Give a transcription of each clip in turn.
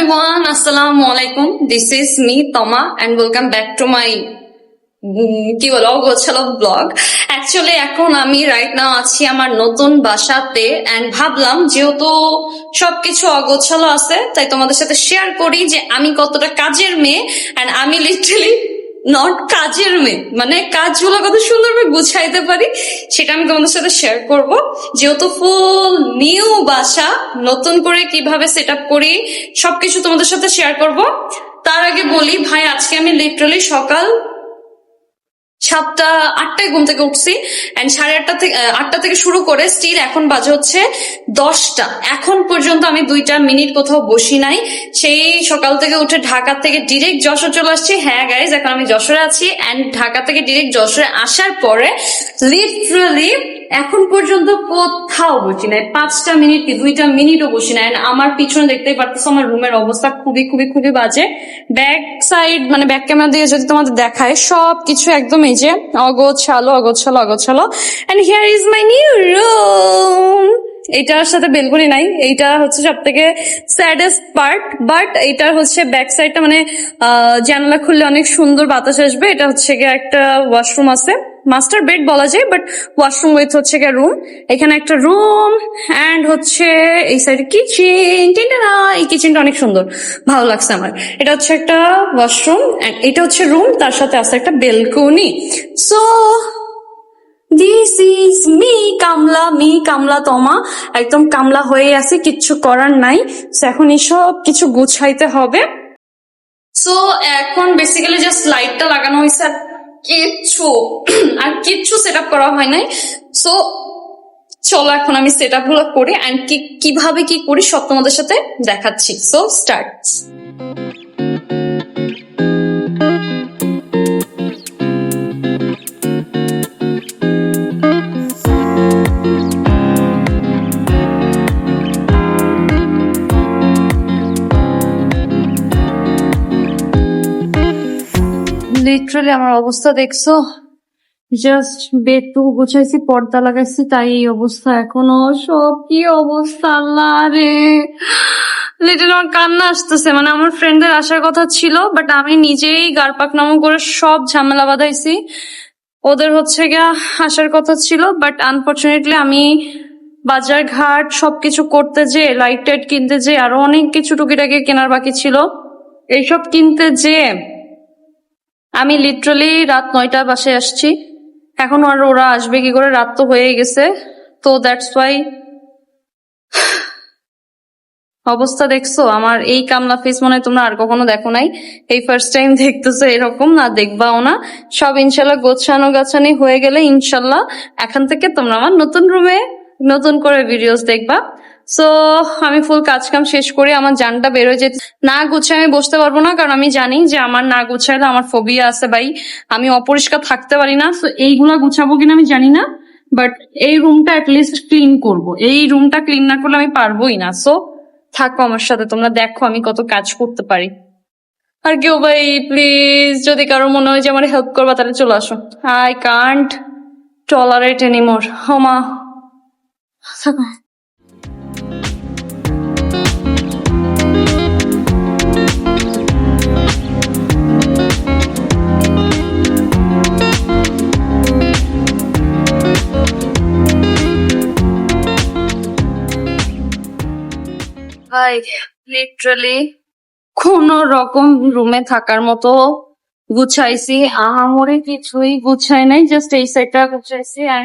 everyone, Assalamu alaikum. This is me, Toma, and welcome back to my কি বলো অগোছালো blog actually এখন আমি রাইট নাও আছি আমার নতুন বাসাতে অ্যান্ড ভাবলাম যেহেতু সবকিছু অগোছালো আছে তাই তোমাদের সাথে শেয়ার করি যে আমি কতটা কাজের মেয়ে অ্যান্ড আমি লিটারালি নট কাজের মেয়ে মানে কাজগুলো কত সুন্দরভাবে গুছাইতে পারি, সেটা আমি তোমাদের সাথে শেয়ার করব। যেহেতু ফুল নিউ বাসা, নতুন করে কীভাবে সেট আপ করি, সবকিছু তোমাদের সাথে শেয়ার করব। তার আগে বলি, ভাই, আজকে আমি লিটারালি সকাল সাতটা, আটটায় ঘুম থেকে উঠছি অ্যান্ড সাড়ে আটটা থেকে আটটা থেকে শুরু করে স্টিল এখন বাজে হচ্ছে দশটা। এখন পর্যন্ত আমি দুইটা মিনিট কোথাও বসি নাই। সেই সকাল থেকে উঠে ঢাকা থেকে ডিরেক্ট যশোর চলে আসছি। হ্যাঁ গাইজ এখন আমি যশোরে আছি অ্যান্ড ঢাকা থেকে ডিরেক্ট যশোরে আসার পরে লিটারালি এখন পর্যন্ত কোথাও বসি নাই। পাঁচটা মিনিট কি দুইটা মিনিটও বসি নাই। আমার পিছনে দেখতেই পারতেছ, আমার রুমের অবস্থা খুবই খুবই খুবই বাজে। ব্যাক সাইড মানে ব্যাক ক্যামেরা দিয়ে যদি তোমাদের দেখায় সব কিছু একদম এই যে অগোছালো অগোছালো অগোছালো। And here is my new room এইটার সাথে বেলকুনি নাই। এইটা হচ্ছে সব থেকে স্যাডেস্ট পার্ট বাট এইটার হচ্ছে ব্যাক সাইডটা মানে জানালা খুললে অনেক সুন্দর বাতাস আসবে। এটা হচ্ছে গিয়ে একটা ওয়াশরুম আছে। মাস্টার বেড বলা যায় বাট ওয়াশরুম উইথ হচ্ছে গিয়ে রুম এখানে একটা রুম অ্যান্ড হচ্ছে এই সাইডে কিচেন না এই কিচেনটা অনেক সুন্দর। ভালো লাগছে আমার। এটা হচ্ছে একটা ওয়াশরুম এটা হচ্ছে রুম তার সাথে আছে একটা balcony. So this is me Kamla me Kamla Toma একদম কামলা হয়ে আছে, কিচ্ছু করার নাই। এখন এসব কিছু গুছাইতে হবে। সো এখন বেসিক্যালি জাস্ট লাইটটা লাগানো হয়েছে, আর কিচ্ছু আর কিচ্ছু সেট আপ করা হয় নাই। সো চলো এখন আমি সেট আপগুলো করি অ্যান্ড কীভাবে কি করি, সব তোমাদের সাথে দেখাচ্ছি। সো স্টার্ট লিটারালি আমার অবস্থা দেখছ? জাস্ট বেতু গুছাইছি, পর্দা লাগাইছি, তাই এই অবস্থা এখনও। সব কি অবস্থা, আল্লাহ রে। লিটার আমার কান্না আসতেছে। মানে আমার ফ্রেন্ডদের আসার কথা ছিল বাট আমি নিজেই গারপাক নাম করে সব ঝামেলা বাঁধাইছি। ওদের হচ্ছে গিয়া আসার কথা ছিল বাট আনফর্চুনেটলি আমি বাজার ঘাট সবকিছু করতে যে লাইট টাইট কিনতে যে, আরও অনেক কিছু টুকিটাকি কেনার বাকি ছিল। এইসব কিনতে যে আমি লিটারালি রাত নয়টা বাসে আসছি। এখন আর ওরা আসবে কি করে? রাত তো হয়ে গেছে। তো দ্যাটস ওয়াই অবস্থা দেখছ? আমার এই কামলা ফেস মনে তোমরা আর কখনো দেখো নাই। এই ফার্স্ট টাইম দেখতেছো এরকম, না দেখবাও না। সব ইনশাল্লাহ গোছানো গাছানি হয়ে গেলে ইনশাল্লাহ এখান থেকে তোমরা আমার নতুন রুমে নতুন করে ভিডিওস দেখবা। সো আমি ফুল কাজ কাম শেষ করে আমার জানটা বের হয়ে যেত না গুছায় আমি বসতে পারব না, কারণ আমি জানি যে আমার না গুছাইলে আমার ফোবিয়া আছে ভাই। আমি অপরিষ্কার থাকতে পারি না সো এইগুলা গুছাবো কিনা আমি জানি না বাট এই রুমটা অ্যাটলিস্ট ক্লিন করব। এই রুমটা ক্লিন না করলে আমি পারবোই না। সো থাকো আমার সাথে, তোমরা দেখো আমি কত কাজ করতে পারি। আর কেউ ভাই প্লিজ যদি কারও মনে হয় যে আমার হেল্প করবা, তাহলে চলে আসো। আই কান্ট টলারেট এনিমোর হমা ভাই লিটারালি কোন রকম রুমে থাকার মতো গুছাইছি। আহামরে কিছুই গুছাই নাই জাস্ট এই সাইডটা গুছাইছি আর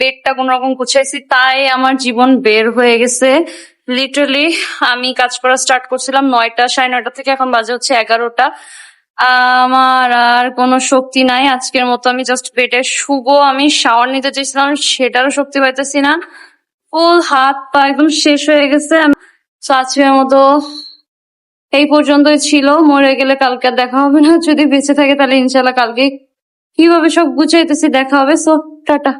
বেডটা কোন রকম গুছাইছি, তাই আমার জীবন বের হয়ে গেছে। লিটারালি আমি কাজ করা স্টার্ট করছিলাম নয়টা সাড়ে নয়টা থেকে, এখন বাজে হচ্ছে এগারোটা। আমার আর কোনো শক্তি নাই, আজকের মতো আমি জাস্ট পেটে শুবো। আমি শাওয়ার নিতে চাইছিলাম সেটারও শক্তি পাইতেছি না। ফুল হাত পা একদম শেষ হয়ে গেছে। তো আজকের মতো। এই পর্যন্তই ছিল। মরে গেলে কালকে আর দেখা হবে না। যদি বেঁচে থাকে তাহলে ইনশাল্লাহ কালকে কীভাবে সব গুছাইতেছি দেখা হবে। So tata.